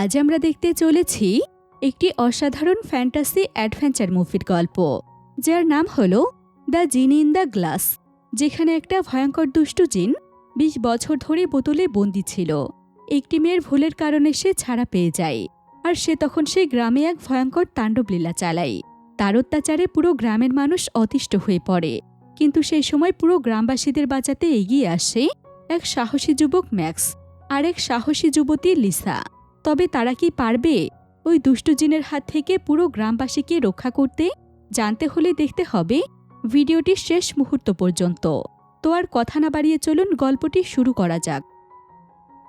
আজ আমরা দেখতে চলেছি একটি অসাধারণ ফ্যান্টাসি অ্যাডভেঞ্চার মুভির গল্প, যার নাম হল দ্য জিন ইন দ্য গ্লাস, যেখানে একটা ভয়ঙ্কর দুষ্টু জিন বিশ বছর ধরে বোতলে বন্দি ছিল। একটি মেয়ের ভুলের কারণে সে ছাড়া পেয়ে যায়, আর সে তখন সেই গ্রামে এক ভয়ঙ্কর তাণ্ডবলীলা চালায়। তার অত্যাচারে পুরো গ্রামের মানুষ অতিষ্ঠ হয়ে পড়ে, কিন্তু সেই সময় পুরো গ্রামবাসীদের বাঁচাতে এগিয়ে আসে এক সাহসী যুবক ম্যাক্স আর এক সাহসী যুবতী লিসা। তবে তারা কি পারবে ওই দুষ্টু জিনের হাত থেকে পুরো গ্রামবাসীকে রক্ষা করতে? জানতে হলে দেখতে হবে। ভিডিওটির শেষ মুহূর্ত পর্যন্ত। তো আর কথা না বাড়িয়ে চলুন, গল্পটি শুরু করা যাক।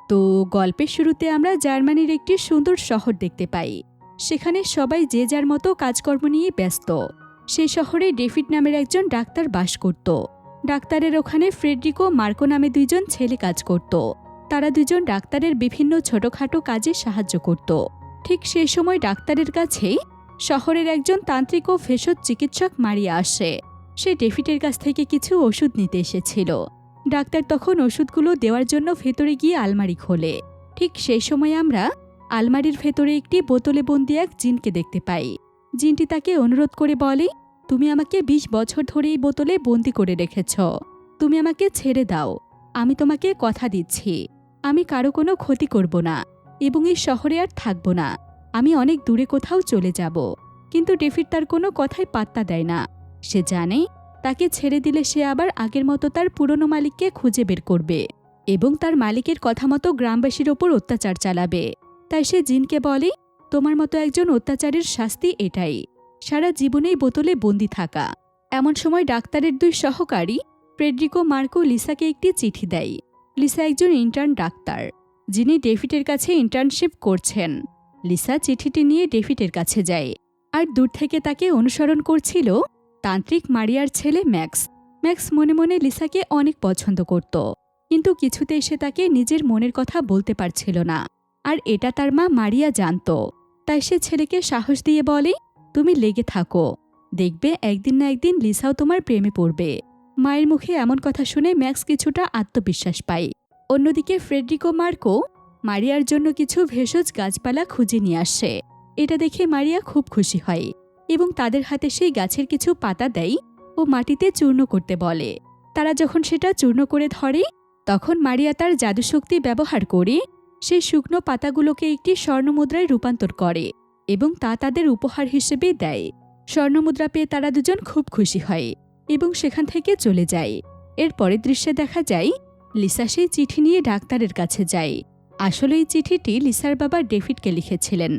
তো গল্পের শুরুতে আমরা জার্মানির একটি সুন্দর শহর দেখতে পাই। সেখানে সবাই যে যার মতো কাজকর্ম নিয়ে ব্যস্ত। সেই শহরে ডেভিড নামের একজন ডাক্তার বাস করত। ডাক্তারের ওখানে ফ্রেডরিকো মার্কো নামে দুইজন ছেলে কাজ করত। তারা দুজন ডাক্তারের বিভিন্ন ছোটখাটো কাজে সাহায্য করত। ঠিক সেই সময় ডাক্তারের কাছেই শহরের একজন তান্ত্রিক ও ভেষজ চিকিৎসক মারিয়া আসে। সে ডেভিডের কাছ থেকে কিছু ওষুধ নিতে এসেছিল। ডাক্তার তখন ওষুধগুলো দেওয়ার জন্য ভেতরে গিয়ে আলমারি খোলে। ঠিক সেই সময় আমরা আলমারির ভেতরে একটি বোতলে বন্দি এক জিনকে দেখতে পাই। জিনটি তাকে অনুরোধ করে বলে, তুমি আমাকে ২০ বছর ধরে এই বোতলে বন্দি করে রেখেছ। তুমি আমাকে ছেড়ে দাও। আমি তোমাকে কথা দিচ্ছি। আমি কারও কোনো ক্ষতি করব না এবং এই শহরে আর থাকব না। আমি অনেক দূরে কোথাও চলে যাব। কিন্তু ডেভিড তার কোনো কথাই পাত্তা দেয় না। সে জানে তাকে ছেড়ে দিলে সে আবার আগের মতো তার পুরনো মালিককে খুঁজে বের করবে এবং তার মালিকের কথা মতো গ্রামবাসীর ওপর অত্যাচার চালাবে। তাই সে জিনকে বলে, তোমার মতো একজন অত্যাচারের শাস্তি এটাই। সারা জীবনেই বোতলে বন্দি থাকা। এমন সময় ডাক্তারের দুই সহকারী, ফ্রেডরিকো, মার্কো লিসাকে একটি চিঠি দেয়। লিসা একজন ইন্টার্ন ডাক্তার, যিনি ডেভিডের কাছে ইন্টার্নশিপ করছেন। লিসা চিঠিটি নিয়ে ডেভিডের কাছে যায় আর দূর থেকে তাকে অনুসরণ করছিল তান্ত্রিক মারিয়ার ছেলে ম্যাক্স। ম্যাক্স মনে মনে লিসাকে অনেক পছন্দ করত, কিন্তু কিছুতেই সে তাকে নিজের মনের কথা বলতে পারছিল না। আর এটা তার মা মারিয়া জানত, তাই সে ছেলেকে সাহস দিয়ে বলে, তুমি লেগে থাকো, দেখবে একদিন না একদিন লিসাও তোমার প্রেমে পড়বে। মায়ের মুখে এমন কথা শুনে ম্যাক্স কিছুটা আত্মবিশ্বাস পায়। অন্যদিকে ফ্রেডরিকো মার্কো মারিয়ার জন্য কিছু ভেষজ গাছপালা খুঁজে নিয়ে আসে। এটা দেখে মারিয়া খুব খুশি হয় এবং তাদের হাতে সেই গাছের কিছু পাতা দেয় ও মাটিতে চূর্ণ করতে বলে। তারা যখন সেটা চূর্ণ করে ধরে, তখন মারিয়া তার জাদুশক্তি ব্যবহার করে সেই শুকনো পাতাগুলোকে একটি স্বর্ণমুদ্রায় রূপান্তর করে এবং তা তাদের উপহার হিসেবে দেয়। স্বর্ণমুদ্রা পেয়ে তারা দুজন খুব খুশি হয়। এবং সেখান থেকে চলে যায়। এর পরের দৃশ্যে দেখা যায়, লিসা সেই চিঠি নিয়ে ডাক্তারের কাছে যায়। আসলে এই চিঠিটি লিসার বাবা ডেভিডকে লিখেছিলেন,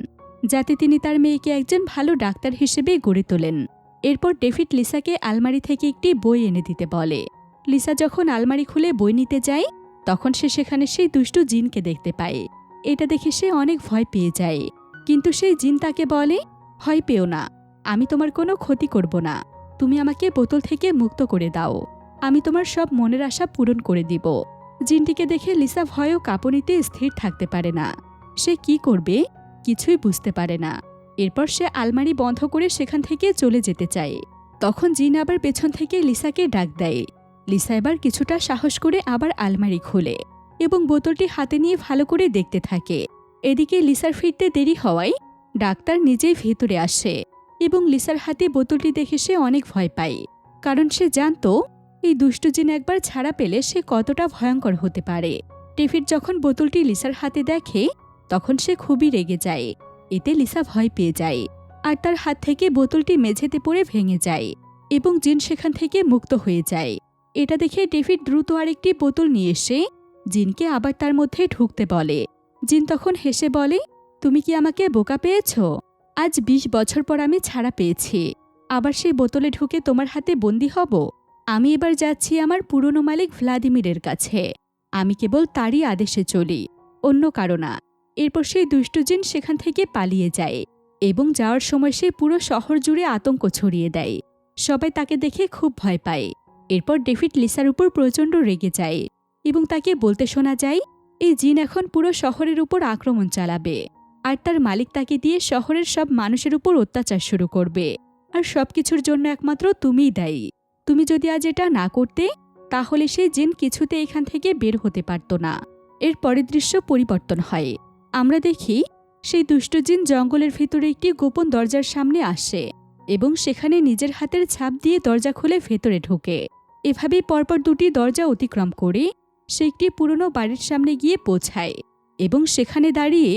যাতে তিনি তার মেয়েকে একজন ভালো ডাক্তার হিসেবে গড়ে তোলেন। এরপর ডেভিড লিসাকে আলমারি থেকে একটি বই এনে দিতে বলে। লিসা যখন আলমারি খুলে বই নিতে যায়, তখন সে সেখানে সেই দুষ্টু জিনকে দেখতে পায়। এটা দেখে সে অনেক ভয় পেয়ে যায়। কিন্তু সেই জিন তাকে বলে, ভয় পেও না, আমি তোমার কোনো ক্ষতি করব না। তুমি আমাকে বোতল থেকে মুক্ত করে দাও। আমি তোমার সব মনের আশা পূরণ করে দিব। জিনটিকে দেখে লিসা ভয়ও কাঁপনিতে স্থির থাকতে পারে না। সে কি করবে? কিছুই বুঝতে পারে না। এরপর সে আলমারি বন্ধ করে সেখান থেকে চলে যেতে চায়। তখন জিন আবার পেছন থেকে লিসাকে ডাক দেয়। লিসা এবার কিছুটা সাহস করে আবার আলমারি খোলে এবং বোতলটি হাতে নিয়ে ভালো করে দেখতে থাকে। এদিকে লিসার ফিরতে দেরি হওয়ায় ডাক্তার নিজেই ভেতরে আসে। এবং লিসার হাতে বোতলটি দেখে সে অনেক ভয় পায়, কারণ সে জানত এই দুষ্টু জিন একবার ছাড়া পেলে সে কতটা ভয়ঙ্কর হতে পারে। ডেভিড যখন বোতলটি লিসার হাতে দেখে, তখন সে খুবই রেগে যায়। এতে লিসা ভয় পেয়ে যায় আর তার হাত থেকে বোতলটি মেঝেতে পড়ে ভেঙে যায় এবং জিন সেখান থেকে মুক্ত হয়ে যায়। এটা দেখে ডেভিড দ্রুত আরেকটি বোতল নিয়ে এসে জিনকে আবার তার মধ্যে ঢুকতে বলে। জিন তখন হেসে বলে, তুমি কি আমাকে বোকা পেয়েছ? আজ ২০ বছর পর আমি ছাড়া পেয়েছি। আবার সেই বোতলে ঢুকে তোমার হাতে বন্দি হব। আমি এবার যাচ্ছি আমার পুরনো মালিক ভ্লাদিমিরের কাছে। আমি কেবল তারই আদেশে চলি, অন্য কারও না। এরপর সেই দুষ্টু জিন সেখান থেকে পালিয়ে যায় এবং যাওয়ার সময় সে পুরো শহর জুড়ে আতঙ্ক ছড়িয়ে দেয়। সবাই তাকে দেখে খুব ভয় পায়। এরপর ডেভিড লিসার উপর প্রচণ্ড রেগে যায় এবং তাকে বলতে শোনা যায়, এই জিন এখন পুরো শহরের উপর আক্রমণ চালাবে। আর তার মালিক তাকে দিয়ে শহরের সব মানুষের উপর অত্যাচার শুরু করবে। আর সবকিছুর জন্য একমাত্র তুমিই দায়ী। তুমি যদি আজ এটা না করতে, তাহলে সেই জিন কিছুতে এখান থেকে বের হতে পারত না। এর পরের দৃশ্য পরিবর্তন হয়। আমরা দেখি, সেই দুষ্টজিন জঙ্গলের ভিতরে একটি গোপন দরজার সামনে আসে এবং সেখানে নিজের হাতের ছাপ দিয়ে দরজা খুলে ভেতরে ঢোকে। এভাবেই পরপর দুটি দরজা অতিক্রম করে, সে একটি পুরনো বাড়ির সামনে গিয়ে পৌঁছায় এবং সেখানে দাঁড়িয়ে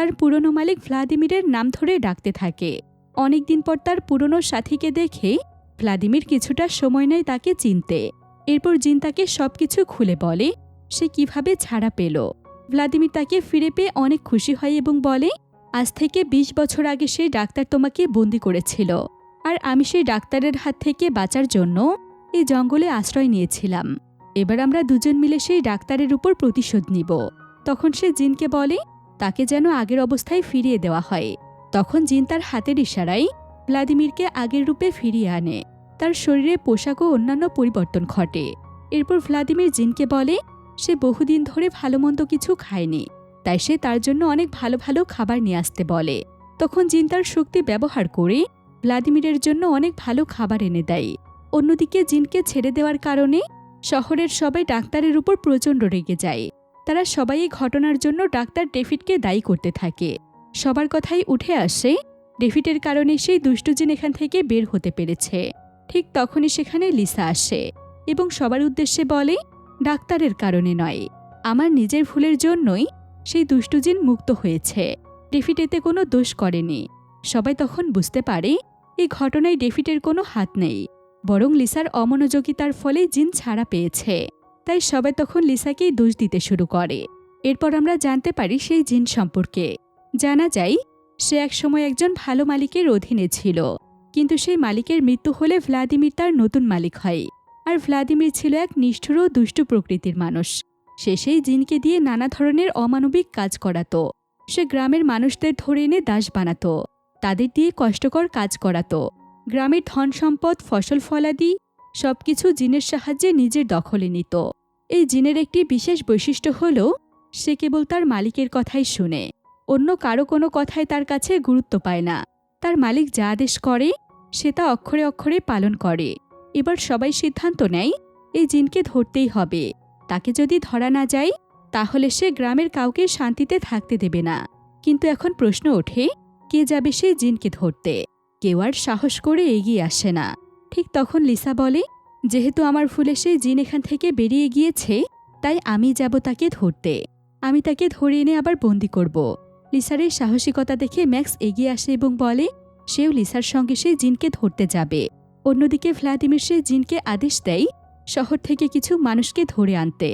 তার পুরনো মালিক ভ্লাদিমিরের নাম ধরে ডাকতে থাকে। অনেকদিন পর তার পুরনো সাথীকে দেখে ভ্লাদিমির কিছুটা সময় নেয় তাকে চিনতে। এরপর জিন তাকে সবকিছু খুলে বলে, সে কীভাবে ছাড়া পেল? ভ্লাদিমির তাকে ফিরে পেয়ে অনেক খুশি হয় এবং বলে, আজ থেকে ২০ বছর আগে সেই ডাক্তার তোমাকে বন্দি করেছিল। আর আমি সেই ডাক্তারের হাত থেকে বাঁচার জন্য এই জঙ্গলে আশ্রয় নিয়েছিলাম। এবার আমরা দুজন মিলে সেই ডাক্তারের উপর প্রতিশোধ নিব। তখন সে জিনকে বলে তাকে যেন আগের অবস্থায় ফিরিয়ে দেওয়া হয়। তখন জিন তার হাতের ইশারায় ভ্লাদিমিরকে আগের রূপে ফিরিয়ে আনে। তার শরীরে পোশাক ও অন্যান্য পরিবর্তন ঘটে। এরপর ভ্লাদিমির জিনকে বলে, সে বহুদিন ধরে ভালো মন্দ কিছু খায়নি। তাই সে তার জন্য অনেক ভালো ভালো খাবার নিয়ে আসতে বলে। তখন জিন তার শক্তি ব্যবহার করে ভ্লাদিমিরের জন্য অনেক ভালো খাবার এনে দেয়। অন্যদিকে জিনকে ছেড়ে দেওয়ার কারণে শহরের সবাই ডাক্তারের উপর প্রচণ্ড রেগে যায়। তারা সবাই এই ঘটনার জন্য ডাক্তার ডেভিডকে দায়ী করতে থাকে। সবার কথাই উঠে আসে, ডেভিডের কারণে সেই দুষ্টজিন এখান থেকে বের হতে পেরেছে। ঠিক তখনই সেখানে লিসা আসে এবং সবার উদ্দেশ্যে বলে, ডাক্তারের কারণে নয়, আমার নিজের ভুলের জন্যই সেই দুষ্টজিন মুক্ত হয়েছে। ডেভিড এতে কোনো দোষ করেনি। সবাই তখন বুঝতে পারে, এই ঘটনায় ডেভিডের কোনো হাত নেই। বরং লিসার অমনোযোগিতার ফলে জিন ছাড়া পেয়েছে। তাই সবাই তখন লিসাকেই দোষ দিতে শুরু করে। এরপর আমরা জানতে পারি সেই জিন সম্পর্কে। জানা যায়, সে একসময় একজন ভালো মালিকের অধীনে ছিল। কিন্তু সেই মালিকের মৃত্যু হলে ভ্লাদিমির তার নতুন মালিক হয়। আর ভ্লাদিমির ছিল এক নিষ্ঠুর ও দুষ্টু প্রকৃতির মানুষ। সে সেই জিনকে দিয়ে নানা ধরনের অমানবিক কাজ করাতো। সে গ্রামের মানুষদের ধরে এনে দাস বানাতো। তাদের দিয়ে কষ্টকর কাজ করাতো। গ্রামের ধন সম্পদ, ফসল, ফলাদি সবকিছু জিনের সাহায্যে নিজের দখলে নিত। এই জিনের একটি বিশেষ বৈশিষ্ট্য হল, সে কেবল তার মালিকের কথাই শুনে। অন্য কারও কোনো কথাই তার কাছে গুরুত্ব পায় না। তার মালিক যা আদেশ করে, সে তা অক্ষরে অক্ষরে পালন করে। এবার সবাই সিদ্ধান্ত নেয়, এই জিনকে ধরতেই হবে। তাকে যদি ধরা না যায়, তাহলে সে গ্রামের কাউকে শান্তিতে থাকতে দেবে না। কিন্তু এখন প্রশ্ন ওঠে, কে যাবে সেই জিনকে ধরতে? কেউ আর সাহস করে এগিয়ে আসে না। ঠিক তখন লিসা বলে যেহেতু আমার ফুলে সেই জিন এখান থেকে বেরিয়ে গিয়েছে, তাই আমি যাব তাকে ধরতে। আমি তাকে ধরে এনে আবার বন্দি করব। লিসার এই সাহসিকতা দেখে ম্যাক্স এগিয়ে আসে এবং বলে, সেও লিসার সঙ্গে সেই জিনকে ধরতে যাবে। অন্যদিকে ভ্লাদিমির সে জিনকে আদেশ দেয়, শহর থেকে কিছু মানুষকে ধরে আনতে,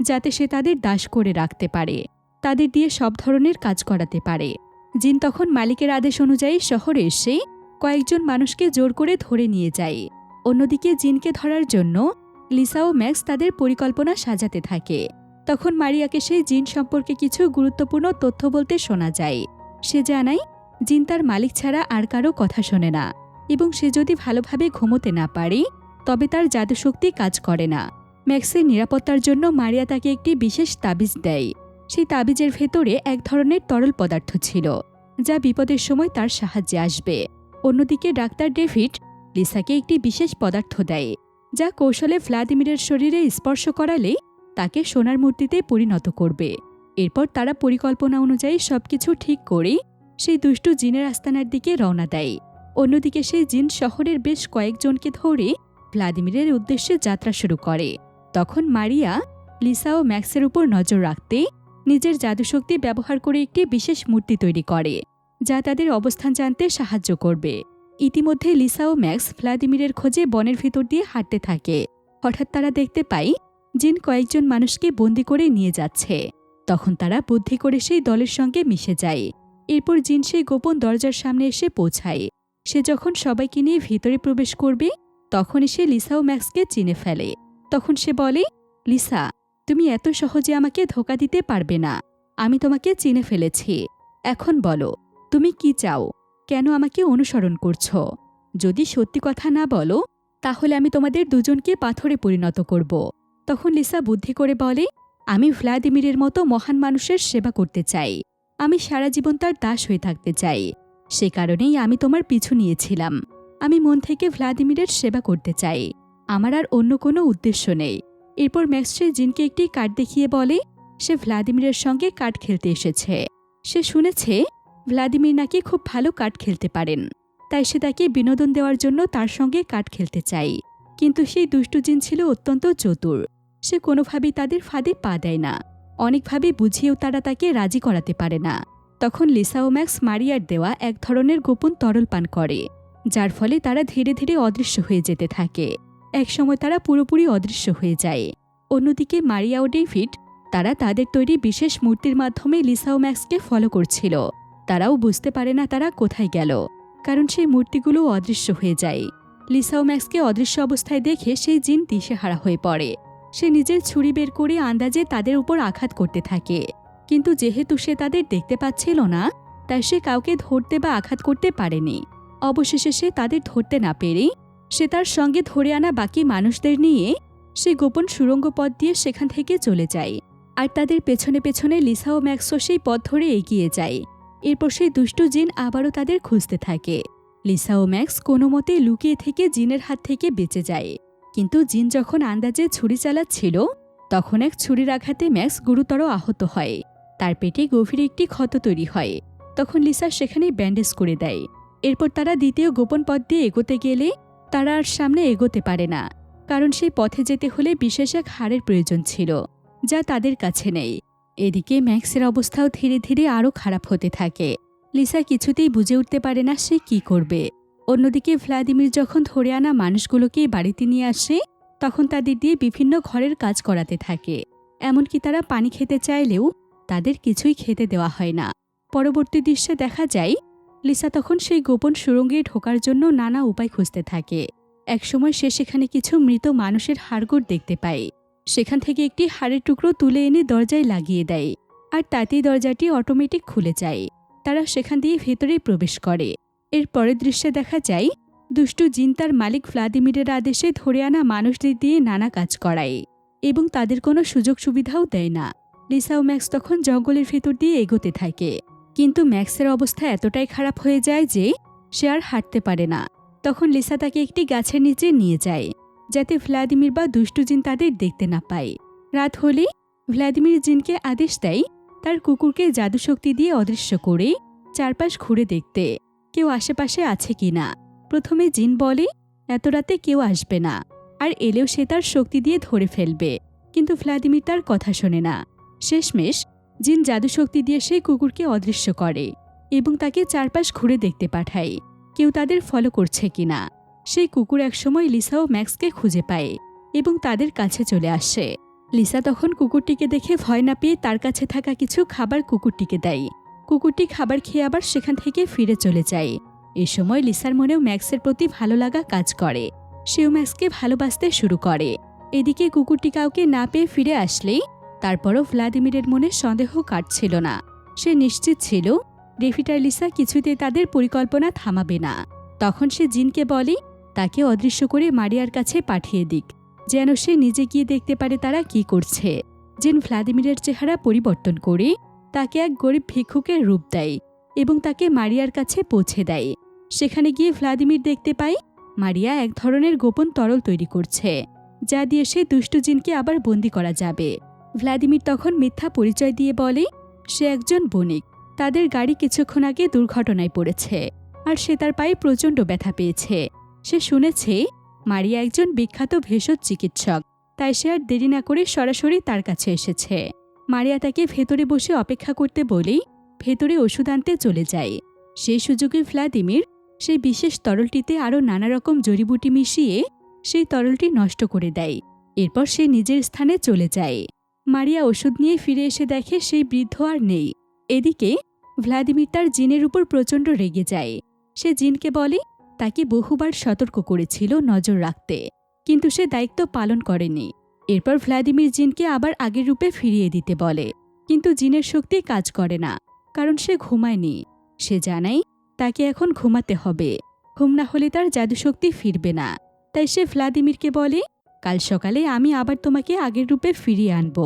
যাতে সে তাদের দাস করে রাখতে পারে। তাদের দিয়ে সব ধরনের কাজ করাতে পারে। জিন তখন মালিকের আদেশ অনুযায়ী শহরে এসে কয়েকজন মানুষকে জোর করে ধরে নিয়ে যায়। অন্যদিকে জিনকে ধরার জন্য লিসা ও ম্যাক্স তাদের পরিকল্পনা সাজাতে থাকে। তখন মারিয়াকে সেই জিন সম্পর্কে কিছু গুরুত্বপূর্ণ তথ্য বলতে শোনা যায়। সে জানায়, জিন তার মালিক ছাড়া আর কারও কথা শোনে না এবং সে যদি ভালোভাবে ঘুমোতে না পারে, তবে তার জাদুশক্তি কাজ করে না। ম্যাক্সের নিরাপত্তার জন্য মারিয়া তাকে একটি বিশেষ তাবিজ দেয়। সেই তাবিজের ভেতরে এক ধরনের তরল পদার্থ ছিল, যা বিপদের সময় তার সাহায্যে আসবে। অন্যদিকে ডাক্তার ডেভিড লিসাকে একটি বিশেষ পদার্থ দেয়, যা কৌশলে ভ্লাদিমিরের শরীরে স্পর্শ করালে তাকে সোনার মূর্তিতে পরিণত করবে। এরপর তারা পরিকল্পনা অনুযায়ী সবকিছু ঠিক করে সেই দুষ্টু জিনের আস্তানার দিকে রওনা দেয়। অন্যদিকে সেই জিন শহরের বেশ কয়েকজনকে ধরে ভ্লাদিমিরের উদ্দেশ্যে যাত্রা শুরু করে। তখন মারিয়া, লিসা ও ম্যাক্সের উপর নজর রাখতে নিজের জাদুশক্তি ব্যবহার করে একটি বিশেষ মূর্তি তৈরি করে, যা তাদের অবস্থান জানতে সাহায্য করবে। ইতিমধ্যে লিসা ও ম্যাক্স ভ্লাদিমিরের খোঁজে বনের ভিতর দিয়ে হাঁটতে থাকে। হঠাৎ তারা দেখতে পায় জিন কয়েকজন মানুষকে বন্দি করে নিয়ে যাচ্ছে। তখন তারা বুদ্ধি করে সেই দলের সঙ্গে মিশে যায়। এরপর জিন সেই গোপন দরজার সামনে এসে পৌঁছায়। সে যখন সবাইকে নিয়ে ভিতরে প্রবেশ করবে তখন সে লিসা ও ম্যাক্সকে চিনে ফেলে। তখন সে বলে, লিসা, তুমি এত সহজে আমাকে ধোকা দিতে পারবে না। আমি তোমাকে চিনে ফেলেছি। এখন বলো, তুমি কি চাও? কেন আমাকে অনুসরণ করছ? যদি সত্যি কথা না বলো, তাহলে আমি তোমাদের দুজনকে পাথরে পরিণত করব। তখন লিসা বুদ্ধি করে বলে, আমি ভ্লাদিমিরের মতো মহান মানুষের সেবা করতে চাই। আমি সারা জীবন তার দাস হয়ে থাকতে চাই। সে কারণেই আমি তোমার পিছু নিয়েছিলাম। আমি মন থেকে ভ্লাদিমিরের সেবা করতে চাই। আমার আর অন্য কোনো উদ্দেশ্য নেই। এরপর ম্যাক্সে জিনকে একটি কার্ড দেখিয়ে বলে, সে ভ্লাদিমিরের সঙ্গে কার্ড খেলতে এসেছে। সে শুনেছে ভ্লাদিমির নাকি খুব ভালো কাঠ খেলতে পারেন। তাই সে তাকে বিনোদন দেওয়ার জন্য তার সঙ্গে কাঠ খেলতে চাই। কিন্তু সেই দুষ্টু জিন ছিল অত্যন্ত চতুর। সে কোনোভাবেই তাদের ফাঁদে পা দেয় না। অনেকভাবে বুঝিয়েও তারা তাকে রাজি করাতে পারে না। তখন লিসা ও ম্যাক্স মারিয়ার দেওয়া এক ধরনের গোপন তরল পান করে, যার ফলে তারা ধীরে ধীরে অদৃশ্য হয়ে যেতে থাকে। একসময় তারা পুরোপুরি অদৃশ্য হয়ে যায়। অন্যদিকে মারিয়া ও ডেভিড, তারা তাদের তৈরি বিশেষ মূর্তির মাধ্যমে লিসা ও ম্যাক্সকে ফলো করছিল। তারাও বুঝতে পারে না তারা কোথায় গেল, কারণ সেই মূর্তিগুলো অদৃশ্য হয়ে যায়। লিসাও ম্যাক্সকে অদৃশ্য অবস্থায় দেখে সেই জিন দিশেহারা হয়ে পড়ে। সে নিজের ছুরি বের করে আন্দাজে তাদের উপর আঘাত করতে থাকে। কিন্তু যেহেতু সে তাদের দেখতে পাচ্ছিল না, তাই সে কাউকে ধরতে বা আঘাত করতে পারেনি। অবশেষে সে তাদের ধরতে না পেরেই সে তার সঙ্গে ধরে আনা বাকি মানুষদের নিয়ে সে গোপন সুড়ঙ্গ পথ দিয়ে সেখান থেকে চলে যায়। আর তাদের পেছনে পেছনে লিসা ও ম্যাক্সও সেই পথ ধরে এগিয়ে যায়। এরপর সেই দুষ্টু জিন আবারও তাদের খুঁজতে থাকে। লিসা ও ম্যাক্স কোনো মতে লুকিয়ে থেকে জিনের হাত থেকে বেঁচে যায়। কিন্তু জিন যখন আন্দাজে ছুরি চালাচ্ছিল, তখন এক ছুরির আঘাতে ম্যাক্স গুরুতর আহত হয়। তার পেটে গভীর একটি ক্ষত তৈরি হয়। তখন লিসা সেখানে ব্যান্ডেজ করে দেয়। এরপর তারা দ্বিতীয় গোপন পথ দিয়ে এগোতে গেলে তারা আর সামনে এগোতে পারে না। কারণ সেই পথে যেতে হলে বিশেষ এক হাড়ের প্রয়োজন ছিল, যা তাদের কাছে নেই। এদিকে ম্যাক্সের অবস্থাও ধীরে ধীরে আরও খারাপ হতে থাকে। লিসা কিছুতেই বুঝে উঠতে পারে না সে কি করবে। অন্যদিকে ভ্লাদিমির যখন ধরে আনা মানুষগুলোকে বাড়িতে নিয়ে আসে, তখন তাদের দিয়ে বিভিন্ন ঘরের কাজ করাতে থাকে। এমনকি তারা পানি খেতে চাইলেও তাদের কিছুই খেতে দেওয়া হয় না। পরবর্তী দৃশ্যে দেখা যায়, লিসা তখন সেই গোপন সুড়ঙ্গে ঢোকার জন্য নানা উপায় খুঁজতে থাকে। একসময় সে সেখানে কিছু মৃত মানুষের হাড়গোড় দেখতে পায়। সেখান থেকে একটি হাড়ের টুকরো তুলে এনে দরজায় লাগিয়ে দেয় আর তাতেই দরজাটি অটোমেটিক খুলে যায়। তারা সেখান দিয়ে ভেতরে প্রবেশ করে। এর পরের দৃশ্যে দেখা যায়, দুষ্টু জিন তার মালিক ভ্লাদিমিরের আদেশে ধরে আনা মানুষদের দিয়ে নানা কাজ করায় এবং তাদের কোনো সুযোগ সুবিধাও দেয় না। লিসা ও ম্যাক্স তখন জঙ্গলের ভেতর দিয়ে এগোতে থাকে। কিন্তু ম্যাক্সের অবস্থা এতটাই খারাপ হয়ে যায় যে, সে আর হাঁটতে পারে না। তখন লিসা তাকে একটি গাছের নিচে নিয়ে যায়। যাতে ভ্লাদিমির বা দুষ্টু জিন তাদের দেখতে না পায়। রাত হলে ভ্লাদিমির জিনকে আদেশ দেয় তার কুকুরকে জাদুশক্তি দিয়ে অদৃশ্য করে চারপাশ ঘুরে দেখতে কেউ আশেপাশে আছে কি না। প্রথমে জিন বলে, এত রাতে কেউ আসবে না। আর এলেও সে তার শক্তি দিয়ে ধরে ফেলবে। কিন্তু ভ্লাদিমির তার কথা শোনে না। শেষমেশ জিন জাদুশক্তি দিয়ে সেই কুকুরকে অদৃশ্য করে এবং তাকে চারপাশ ঘুরে দেখতে পাঠায়। কেউ তাদের ফলো করছে কিনা সেই কুকুর একসময় লিসা ও ম্যাক্সকে খুঁজে পায় এবং তাদের কাছে চলে আসে। লিসা তখন কুকুরটিকে দেখে ভয় না পেয়ে তার কাছে থাকা কিছু খাবার কুকুরটিকে দেয়। কুকুরটি খাবার খেয়ে আবার সেখান থেকে ফিরে চলে যায়। এ সময় লিসার মনেও ম্যাক্সের প্রতি ভালো লাগা কাজ করে। সেও ম্যাক্সকে ভালোবাসতে শুরু করে। এদিকে কুকুরটি কাউকে না পেয়ে ফিরে আসলেই তারপরও ভ্লাদিমিরের মনে সন্দেহ কাটছিল না। সে নিশ্চিত ছিল ডেভিটার লিসা কিছুতে তাদের পরিকল্পনা থামাবে না। তখন সে জিনকে বলে তাকে অদৃশ্য করে মারিয়ার কাছে পাঠিয়ে দিক, যেন সে নিজে গিয়ে দেখতে পারে তারা কি করছে। জিন ভ্লাদিমিরের চেহারা পরিবর্তন করে তাকে এক গরিব ভিক্ষুকের রূপ দেয় এবং তাকে মারিয়ার কাছে পৌঁছে দেয়। সেখানে গিয়ে ভ্লাদিমির দেখতে পায়, মারিয়া এক ধরনের গোপন তরল তৈরি করছে, যা দিয়ে সে দুষ্টু জিনকে আবার বন্দি করা যাবে। ভ্লাদিমির তখন মিথ্যা পরিচয় দিয়ে বলে, সে একজন বণিক, তাদের গাড়ি কিছুক্ষণ আগে দুর্ঘটনায় পড়েছে, আর সে তার পায়ে প্রচণ্ড ব্যথা পেয়েছে। সে শুনেছে মারিয়া একজন বিখ্যাত ভেষজ চিকিৎসক, তাই সে আর দেরি না করে সরাসরি তার কাছে এসেছে। মারিয়া তাকে ভেতরে বসে অপেক্ষা করতে বলেই ভেতরে ওষুধ আনতে চলে যায়। সেই সুযোগে ভ্লাদিমির সেই বিশেষ তরলটিতে আরও নানা রকম জড়িবুটি মিশিয়ে সেই তরলটি নষ্ট করে দেয়। এরপর সে নিজের স্থানে চলে যায়। মারিয়া ওষুধ নিয়ে ফিরে এসে দেখে সেই বৃদ্ধ আর নেই। এদিকে ভ্লাদিমির তার জিনের উপর প্রচণ্ড রেগে যায়। সে জিনকে বলে তাকে বহুবার সতর্ক করেছিল নজর রাখতে, কিন্তু সে দায়িত্ব পালন করেনি। এরপর ভ্লাদিমির জিনকে আবার আগের রূপে ফিরিয়ে দিতে বলে, কিন্তু জিনের শক্তি কাজ করে না, কারণ সে ঘুমায়নি। সে জানায়, তাকে এখন ঘুমাতে হবে। ঘুম না হলে তার জাদুশক্তি ফিরবে না। তাই সে ভ্লাদিমিরকে বলে, কাল সকালে আমি আবার তোমাকে আগের রূপে ফিরিয়ে আনব।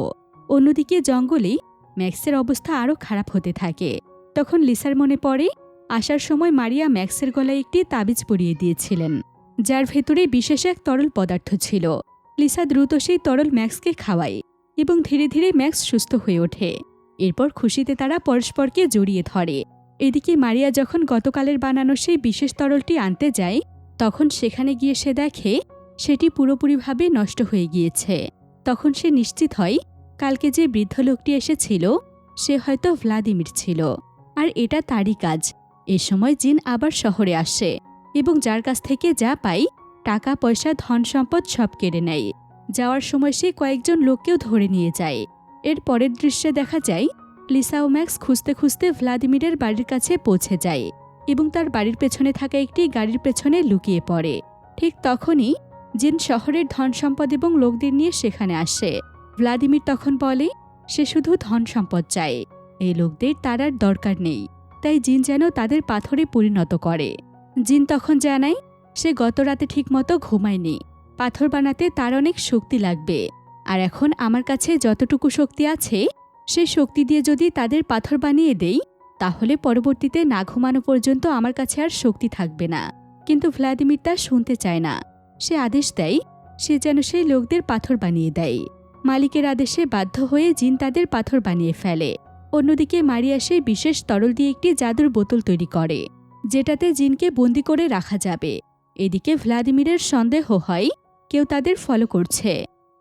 অন্যদিকে জঙ্গলে ম্যাক্সের অবস্থা আরও খারাপ হতে থাকে। তখন লিসার মনে পড়ে আসার সময় মারিয়া ম্যাক্সের গলায় একটি তাবিজ পরিয়ে দিয়েছিলেন, যার ভেতরে বিশেষ এক তরল পদার্থ ছিল। লিসা দ্রুত সেই তরল ম্যাক্সকে খাওয়ায় এবং ধীরে ধীরে ম্যাক্স সুস্থ হয়ে ওঠে। এরপর খুশিতে তারা পরস্পরকে জড়িয়ে ধরে। এদিকে মারিয়া যখন গতকালের বানানো সেই বিশেষ তরলটি আনতে যায়, তখন সেখানে গিয়ে সে দেখে সেটি পুরোপুরিভাবে নষ্ট হয়ে গিয়েছে। তখন সে নিশ্চিত হয়, কালকে যে বৃদ্ধ লোকটি এসেছিল, সে হয়তো ভ্লাদিমির ছিল। আর এটা তারই কাজ। এ সময় জিন আবার শহরে আসে এবং যার কাছ থেকে যা পাই, টাকা, পয়সা, ধন সম্পদ সব কেড়ে নেয়। যাওয়ার সময় সে কয়েকজন লোককেও ধরে নিয়ে যায়। এর পরের দৃশ্যে দেখা যায়, লিসা ও ম্যাক্স খুঁজতে খুঁজতে ভ্লাদিমিরের বাড়ির কাছে পৌঁছে যায় এবং তার বাড়ির পেছনে থাকা একটি গাড়ির পেছনে লুকিয়ে পড়ে। ঠিক তখনই জিন শহরের ধন সম্পদ এবং লোকদের নিয়ে সেখানে আসে। ভ্লাদিমির তখন বলে, সে শুধু ধন সম্পদ চায়। এই লোকদের তার আর দরকার নেই। তাই জিন যেন তাদের পাথরে পরিণত করে। জিন তখন জানায়, সে গত রাতে ঠিকমতো ঘুমায়নি। পাথর বানাতে তার অনেক শক্তি লাগবে। আর এখন আমার কাছে যতটুকু শক্তি আছে সেই শক্তি দিয়ে যদি তাদের পাথর বানিয়ে দেই, তাহলে পরবর্তীতে না ঘুমানো পর্যন্ত আমার কাছে আর শক্তি থাকবে না। কিন্তু ভ্লাদিমির তা শুনতে চায় না। সে আদেশ দেয়, সে যেন সেই লোকদের পাথর বানিয়ে দেয়। মালিকের আদেশে বাধ্য হয়ে জিন তাদের পাথর বানিয়ে ফেলে। অন্যদিকে মারিয়া সেই বিশেষ তরল দিয়ে একটি জাদুর বোতল তৈরি করে, যেটাতে জিনকে বন্দি করে রাখা যাবে। এদিকে ভ্লাদিমিরের সন্দেহ হয়, কেউ তাদের ফলো করছে।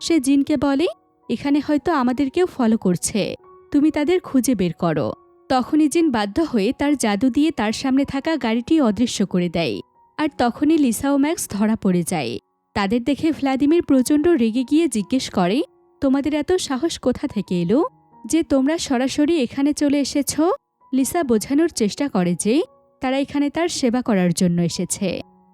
সে জিনকে বলে, এখানে হয়তো আমাদেরকেও ফলো করছে। তুমি তাদের খুঁজে বের করো। তখনই জিন বাধ্য হয়ে তার জাদু দিয়ে তার সামনে থাকা গাড়িটি অদৃশ্য করে দেয়, আর তখনই লিসা ও ম্যাক্স ধরা পড়ে যায়। তাদের দেখে ভ্লাদিমির প্রচণ্ড রেগে গিয়ে জিজ্ঞেস করে, তোমাদের এত সাহস কোথা থেকে এলো? যে তোমরা সরাসরি এখানে চলে এসেছ? লিসা বোঝানোর চেষ্টা করে যে তারা এখানে তার সেবা করার জন্য এসেছে।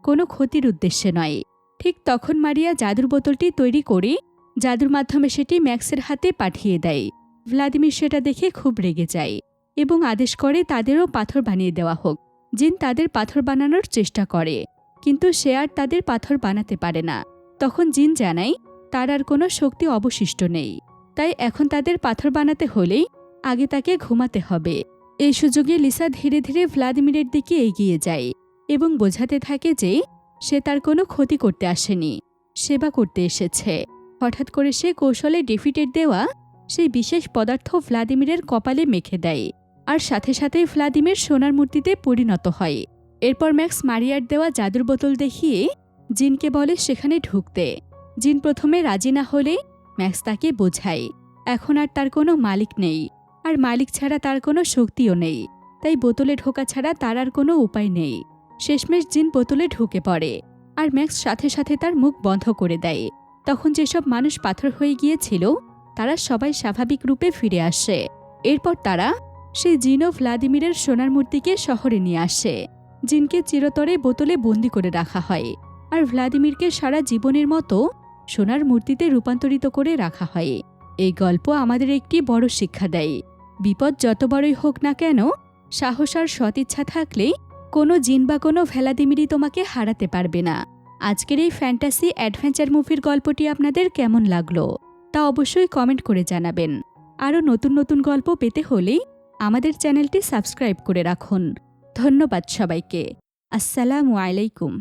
কোনো ক্ষতির উদ্দেশ্যে নয়। ঠিক তখন মারিয়া জাদুর বোতলটি তৈরি করে জাদুর মাধ্যমে সেটি ম্যাক্সের হাতে পাঠিয়ে দেয়। ভ্লাদিমির সেটা দেখে খুব রেগে যায় এবং আদেশ করে তাদেরও পাথর বানিয়ে দেওয়া হোক। জিন তাদের পাথর বানানোর চেষ্টা করে, কিন্তু সে আর তাদের পাথর বানাতে পারে না। তখন জিন জানায়, তার আর কোনো শক্তি অবশিষ্ট নেই। তাই এখন তাদের পাথর বানাতে হলেই আগে তাকে ঘুমাতে হবে। এই সুযোগে লিসা ধীরে ধীরে ভ্লাদিমিরের দিকে এগিয়ে যায় এবং বোঝাতে থাকে যে সে তার কোনো ক্ষতি করতে আসেনি, সেবা করতে এসেছে। হঠাৎ করে সে কৌশলে ডেফিটের দেওয়া সেই বিশেষ পদার্থ ভ্লাদিমিরের কপালে মেখে দেয় আর সাথে সাথেই ভ্লাদিমির সোনার মূর্তিতে পরিণত হয়। এরপর ম্যাক্স মারিয়ার দেওয়া জাদুর বোতল দেখিয়ে জিনকে বলে সেখানে ঢুকতে। জিন প্রথমে রাজি না হলে ম্যাক্স তাকে বোঝায়, এখন আর তার কোনো মালিক নেই, আর মালিক ছাড়া তার কোনো শক্তিও নেই, তাই বোতলে ঢোকা ছাড়া তার আর কোনো উপায় নেই। শেষমেশ জিন বোতলে ঢুকে পড়ে, আর ম্যাক্স সাথে সাথে তার মুখ বন্ধ করে দেয়। তখন যেসব মানুষ পাথর হয়ে গিয়েছিল, তারা সবাই স্বাভাবিক রূপে ফিরে আসে। এরপর তারা সেই জিন ও ভ্লাদিমিরের সোনার মূর্তিকে শহরে নিয়ে আসে। জিনকে চিরতরে বোতলে বন্দি করে রাখা হয়, আর ভ্লাদিমিরকে সারা জীবনের মতো সোনার মূর্তিতে রূপান্তরিত করে রাখা হয়। এই গল্প আমাদের একটি বড় শিক্ষা দেয়। বিপদ যত বড়ই হোক না কেন, সাহস আর সদিচ্ছা থাকলে কোনো জিন বা কোনো ভ্লাদিমিরই তোমাকে হারাতে পারবে না। আজকের এই ফ্যান্টাসি অ্যাডভেঞ্চার মুভির গল্পটি আপনাদের কেমন লাগল, তা অবশ্যই কমেন্ট করে জানাবেন। আরও নতুন নতুন গল্প পেতে হলে আমাদের চ্যানেলটি সাবস্ক্রাইব করে রাখুন। ধন্যবাদ সবাইকে। আসসালামু আলাইকুম।